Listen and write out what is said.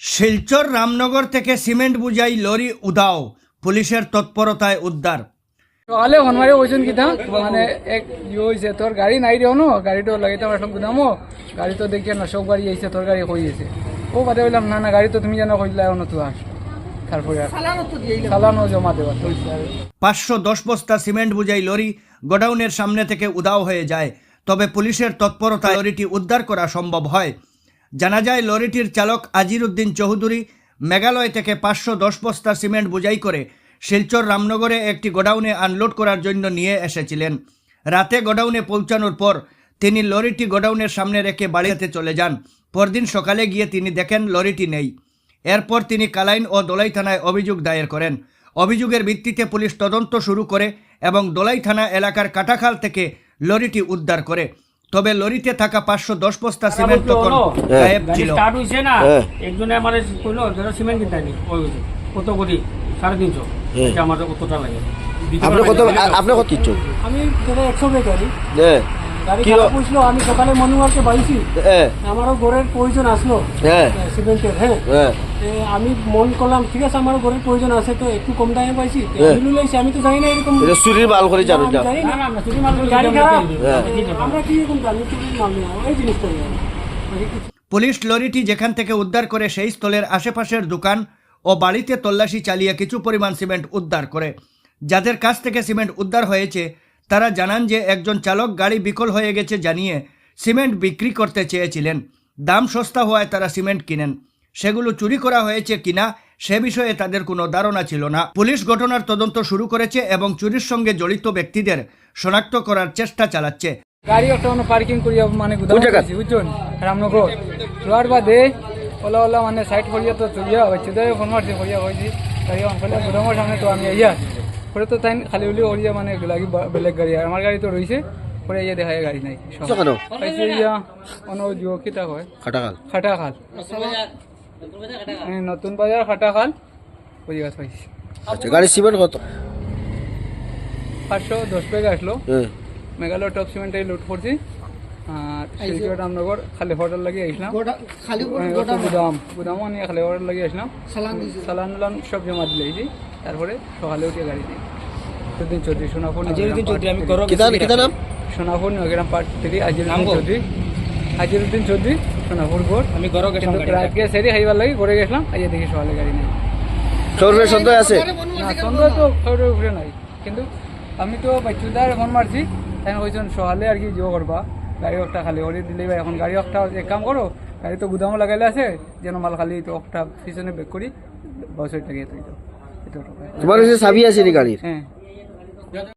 শিলচর রামনগর থেকে সিমেন্ট বুঝাই লরি উদাও পুলিশের তৎপরতায় উদ্ধার। সকালে হনমারে ওইজন কিতা? মানে এক ইয়ে হয়েছে তোর গাড়ি নাই রেও ন? গাড়িটো লাগাইতে আসলাম গুদামো। গাড়ি তো দেখি নশক গাড়ি আইছে তোর গাড়ি হয়ে গেছে ও বাদে বললাম না না গাড়ি তো তুমি জানো কইলা এখন তুই আস তারপরে চালানো জমা দেওয়া তো পাঁচশো দশ বস্তা সিমেন্ট বুঝাই লরি গোডাউনের সামনে থেকে উদাও হয়ে যায়। তবে পুলিশের তৎপরতায় লরিটি উদ্ধার করা সম্ভব হয়। জানা যায়, লরিটির চালক আজির উদ্দিন চৌধুরী মেঘালয় থেকে পাঁচশো দশ বস্তা সিমেন্ট বোঝাই করে শিলচর রামনগরে একটি গোডাউনে আনলোড করার জন্য নিয়ে এসেছিলেন। রাতে গোডাউনে পৌঁছানোর পর তিনি লরিটি গোডাউনের সামনে রেখে বাড়িতে চলে যান। পরদিন সকালে গিয়ে তিনি দেখেন লরিটি নেই। এরপর তিনি কালাইন ও দোলাই থানায় অভিযোগ দায়ের করেন। অভিযোগের ভিত্তিতে পুলিশ তদন্ত শুরু করে এবং দোলাই থানা এলাকার কাটাখাল থেকে লরিটি উদ্ধার করে। তবে লরিতে থাকা পাঁচশো দশ বস্তা সিমেন্ট তখন গায়েব গাড়ি ছিল। স্টার্ট না? হ্যাঁ। একজনে আমার কইলো ধরো সিমেন্ট কিনতে নি ওই কত সাড়ে তিনশো। হ্যাঁ। আমার কতটা লাগে? আপনি কত আপনি কত ইচ্ছুক আমি একশো বেকারি। হ্যাঁ। গাড়ি কি খারাপ হয়েছিল আমি সকালে মর্নিংওয়ার্কে বাইছি। আমারও ঘরের প্রয়োজন আসলো। সিমেন্টের হ্যাঁ। আমি মন করলাম ঠিক আছে আমার ঘরের প্রয়োজন আছে তো একটু কম দামে পাইছি তো। আমি লইছি আমি তো জানি না এরকম চুরির মাল করে জানো জানি না। না না না চুরি মাল গাড়ি খারাপ। আমরা কি এরকম জানি চুরির মাল এই জিনিসটা নেই বাকি কিছু। পুলিশ লরিটি যেখান থেকে উদ্ধার করে সেই স্থলের আশেপাশের দোকান ও বাড়িতে তল্লাশি চালিয়ে কিছু পরিমাণ সিমেন্ট উদ্ধার করে। যাদের কাছ থেকে সিমেন্ট উদ্ধার হয়েছে তারা জানান যে একজন চালক গাড়ি বিকল হয়ে গেছে জানিয়ে সিমেন্ট বিক্রি করতে চেয়েছিলেন। দাম সস্তা হওয়ায় তারা সিমেন্ট কিনেন। সেগুলো চুরি করা হয়েছে কিনা সে বিষয়ে তাদের কোনো ধারণা ছিল না। পুলিশ ঘটনার তদন্ত শুরু করেছে এবং চুরির সঙ্গে জড়িত ব্যক্তিদের শনাক্ত করার চেষ্টা চালাচ্ছে। গাড়ি একটা মানে পার্কিং করিয়া মানে বুঝছেন? রামনগর। রোয়ার বাদে ওলা ওলা মানে সাইড করিয়া তো ফোন মারছে করিয়া হয়েছি গাড়ি অনফলে গুদামের সামনে তো আমি পরে তো তাই খালি উলি করিয়া মানে লাগি বেলেগ গাড়ি। আর আমার গাড়ি তো রয়েছে পরে ইয়ে দেখা যায় গাড়ি নাই সব। তো কেন? পাইছে অন জিও কিতা হয় খাটাকাল খাটা খাল নতুন বাজার খাটা খাল বুঝি গাছ পাইছি। আচ্ছা গাড়ি সিমেন্ট কত? পাঁচশো দশ ব্যাগ আসলো। মেঘালয় টপ সিমেন্টে লুট করছি। আর শিলচর রামনগর খালি হোটেল লাগিয়ে আসলাম। খালি গুদাম গুদামও নিয়ে খালি হোটেল লাগিয়ে আসলাম। সালান সব জমা দিলেছি তারপরে সকালে উঠে গাড়ি দিই চৌধুরী সোনাপুর কিতা কিতা নাম? Sonapur Nagaram part three Ajiruddin Chowdhury. আজিরুদ্দিন Chowdhury Sonapur গোড় আমি ঘর কিন্তু রাতকে সেরি খাইবার লাগি করে গেছিলাম আইয়া দেখি সকালে গাড়ি নেই। চোরের সন্দেহ আছে? না সন্দেহ তো খবরের উপরে নাই। কিন্তু আমি তো বাচ্চুদার ফোন মারছি তাই কইছেন সকালে আর কি জিও করবা। গাড়ি একটা খালি করে দিলে বা এখন গাড়ি একটা এক কাম করো গাড়ি তো গুদামও লাগাইলে আছে যেন মাল খালি তো একটা পিছনে বেক করি বসে টাকা তুই তো। তোমার কাছে চাবি আছে নি গাড়ির? হ্যাঁ।